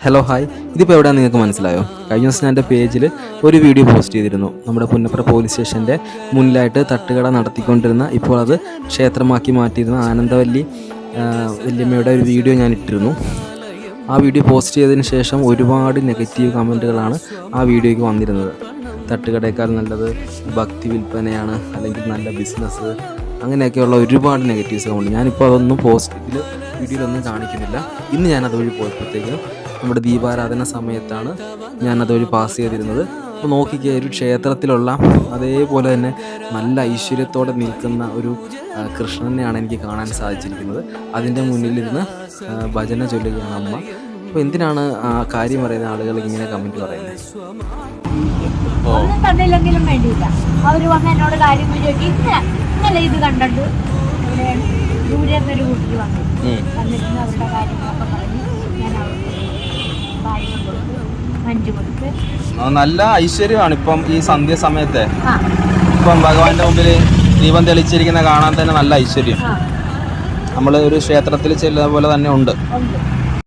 Hello hi ഇതിപ്പോൾ എവിടെയാണ് നിങ്ങൾക്ക് മനസ്സിലായോ? കഴിഞ്ഞ ദിവസം ഞാൻ എന്റെ പേജിൽ ഒരു വീഡിയോ പോസ്റ്റ് ചെയ്തിരുന്നു. നമ്മുടെ പുന്നപ്ര പോലീസ് സ്റ്റേഷന്റെ മുന്നിലായിട്ട് തട്ടുകട നടത്തിക്കൊണ്ടിരുന്ന ഇപ്പോൾ അത് ക്ഷേത്രമാക്കി മാറ്റിയിരുന്ന ആനന്ദവല്ലി വല്യമ്മയുടെ ഒരു വീഡിയോ ഞാൻ ഇട്ടിരുന്നു. ആ വീഡിയോ പോസ്റ്റ് ചെയ്തതിന് ശേഷം ഒരുപാട് നെഗറ്റീവ് കമന്റുകളാണ് ആ വീഡിയോയ്ക്ക് വന്നിരുന്നത്. തട്ടുകടയേക്കാൾ നല്ലത് ഭക്തി വിൽപ്പനയാണ് അല്ലെങ്കിൽ നല്ല ബിസിനസ് അങ്ങനെയൊക്കെയുള്ള ഒരുപാട് നെഗറ്റീവ്സ് ഉണ്ട്. ഞാനിപ്പോൾ അതൊന്നും പോസ്റ്റിൽ വീഡിയോയിലൊന്നും കാണിക്കുന്നില്ല. ഇന്ന് ഞാൻ അതുവഴി പോയപ്പോഴത്തേക്കും നമ്മുടെ ദീപാരാധന സമയത്താണ് ഞാൻ അതുവഴി പാസ് ചെയ്തിരുന്നത്. അപ്പോൾ നോക്കിക്കുക ഒരു ക്ഷേത്രത്തിലുള്ള അതേപോലെ തന്നെ നല്ല ഐശ്വര്യത്തോടെ നിൽക്കുന്ന ഒരു കൃഷ്ണനെയാണ് എനിക്ക് കാണാൻ സാധിച്ചിരിക്കുന്നത്. അതിന്റെ മുന്നിലിരുന്ന് ഭജന ചൊല്ലുകയാണ് അമ്മ. അപ്പോൾ എന്തിനാണ് ആ കാര്യം പറയുന്ന ആളുകൾ ഇങ്ങനെ കമന്റ് പറയുന്നത്? ഒന്നും അവർ വന്ന് എന്നോട് ചോദിച്ചു ഇന്നലെ ഇത് കണ്ടിട്ട് ഇവിടെയാണ് ദൂരെ ഒരു കുട്ടി വന്നു. വന്നിരുന്ന് അവരുടെ കാര്യങ്ങളൊക്കെ പറഞ്ഞ് ഞാൻ അവർക്ക് ഭാഗ്യം കൊടുത്ത് മഞ്ചു കൊടുത്ത്. നല്ല ഐശ്വര്യമാണ് ഇപ്പം ഈ സന്ധ്യ സമയത്തെ. ഇപ്പം ഭഗവാന്റെ മുമ്പിൽ ദീപം തെളിച്ചിരിക്കുന്ന കാണാൻ തന്നെ നല്ല ഐശ്വര്യം. നമ്മൾ ഒരു ക്ഷേത്രത്തിൽ ചെല്ലുന്ന പോലെ തന്നെ ഉണ്ട്.